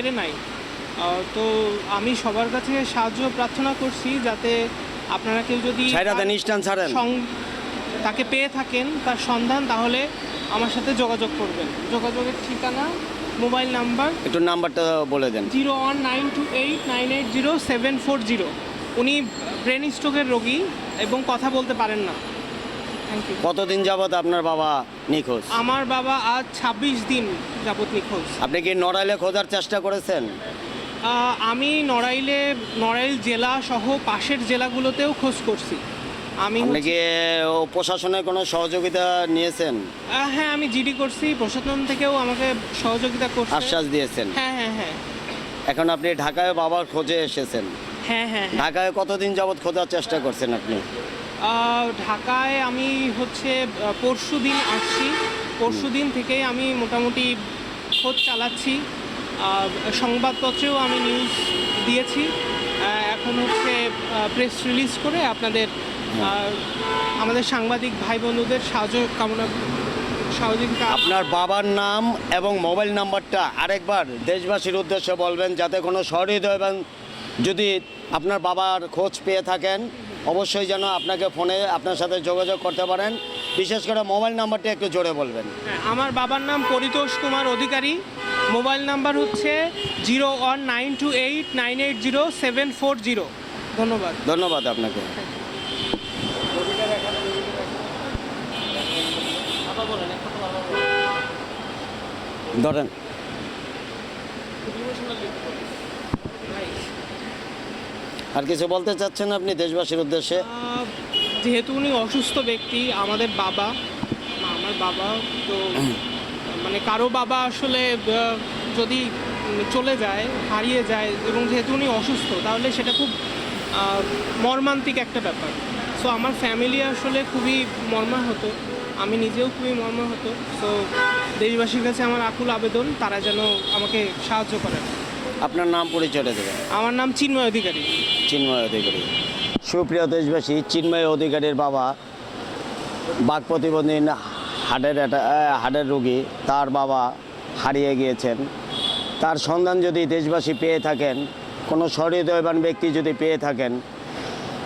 ফেরে নাই। তো আমি সবার কাছে সাহায্য প্রার্থনা করছি যাতে আপনারা কেউ যদি তাকে পেয়ে থাকেন তার সন্ধান তাহলে আমার সাথে যোগাযোগ করবেন। যোগাযোগের ঠিকানা মোবাইল নাম্বার একটু নাম্বারটা বলে দেন। Zero one nine two eight nine eight zero seven four zero. উনি ব্রেন স্ট্রোকের রোগী এবং কথা বলতে পারেন না। কতদিন যাবৎ আপনার বাবা নিখোঁজ? আমার বাবা আজ ছাব্বিশ দিন যাবত নিখোঁজ। আপনি কি নড়াইলে খোঁজার চেষ্টা করেছেন? আমি নড়াইলে নড়াইল জেলা সহ পাশের জেলাগুলোতেও খোঁজ করছি। আমি কি প্রশাসনের কোনো সহযোগিতা নিয়েছেন? হ্যাঁ আমি জিডি করছি প্রশাসন থেকেও আমাকে সহযোগিতা করছে। আশ্বাস দিয়েছেন? হ্যাঁ হ্যাঁ হ্যাঁ। এখন আপনি ঢাকায় বাবার খোঁজে এসেছেন। হ্যাঁ হ্যাঁ হ্যাঁ। ঢাকায় কতদিন যাবৎ খোঁজার চেষ্টা করছেন আপনি? ঢাকায় আমি হচ্ছে পরশু দিন আসছি। পরশু দিন থেকেই আমি মোটামুটি খোঁজ চালাচ্ছি। সংবাদপত্রেও আমি নিউজ দিয়েছি। এখন হচ্ছে প্রেস রিলিজ করে আপনাদের আমাদের সাংবাদিক ভাই বন্ধুদের সাহায্য কামনা। সহযোগিতা আপনার বাবার নাম এবং মোবাইল নাম্বারটা আরেকবার দেশবাসীর উদ্দেশ্যে বলবেন যাতে কোনো সহৃদয়বান যদি আপনার বাবার খোঁজ পেয়ে থাকেন অবশ্যই যেন আপনাকে ফোনে আপনার সাথে যোগাযোগ করতে পারেন। বিশেষ করে মোবাইল নাম্বারটা একটু জোরে বলবেন। হ্যাঁ, আমার বাবার নাম পরিতোষ কুমার অধিকারী। মোবাইল নাম্বার হচ্ছে zero one nine two eight nine eight zero seven four zero. ধন্যবাদ। ধন্যবাদ আপনাকে। ধরেন। আর কিছু বলতে চাচ্ছেন আপনি দেশবাসীর উদ্দেশ্যে? যেহেতু উনি অসুস্থ ব্যক্তি, আমাদের বাবা আমার বাবা, তো মানে কারও বাবা আসলে যদি চলে যায়, হারিয়ে যায়, এবং যেহেতু উনি অসুস্থ, তাহলে সেটা খুব মর্মান্তিক একটা ব্যাপার। সো আমার ফ্যামিলি আসলে খুবই মর্মাহত। আমি নিজেও খুবই মর্মাহত। সো দেশবাসীর কাছে আমার আকুল আবেদন, তারা যেন আমাকে সাহায্য করেন। আপনার নাম পরিচয়টা দেবেন। আমার নাম চিন্ময় অধিকারী। চিন্ময় অধিকারী। সুপ্রিয় দেশবাসী চিন্ময় অধিকারীর বাবা বাক প্রতিবন্ধী হার্টের হার্টের রোগী তার বাবা হারিয়ে গিয়েছেন। তার সন্ধান যদি দেশবাসী পেয়ে থাকেন কোনো সহৃদয়বান ব্যক্তি যদি পেয়ে থাকেন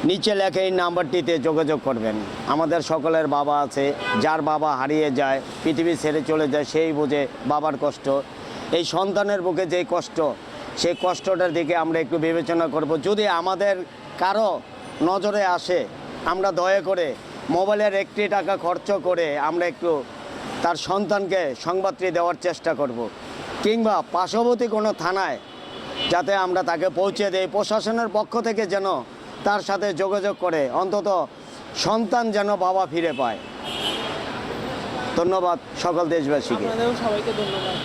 নিচে লেখে এই নাম্বারটিতে যোগাযোগ করবেন। আমাদের সকলের বাবা আছে যার বাবা হারিয়ে যায় পৃথিবী ছেড়ে চলে যায় সেই বুঝে বাবার কষ্ট এই সন্তানের বুকে যেই কষ্ট সেই কষ্টটার দিকে আমরা একটু বিবেচনা করব। যদি আমাদের কারও নজরে আসে আমরা দয়া করে মোবাইলের একটি টাকা খরচ করে আমরা একটু তার সন্তানকে সংবাদটি দেওয়ার চেষ্টা করব। কিংবা পার্শ্ববর্তী কোনো থানায় যাতে আমরা তাকে পৌঁছে দেই প্রশাসনের পক্ষ থেকে যেন তার সাথে যোগাযোগ করে অন্তত সন্তান যেন বাবা ফিরে পায়। ধন্যবাদ সকল দেশবাসীকে। সবাইকে ধন্যবাদ।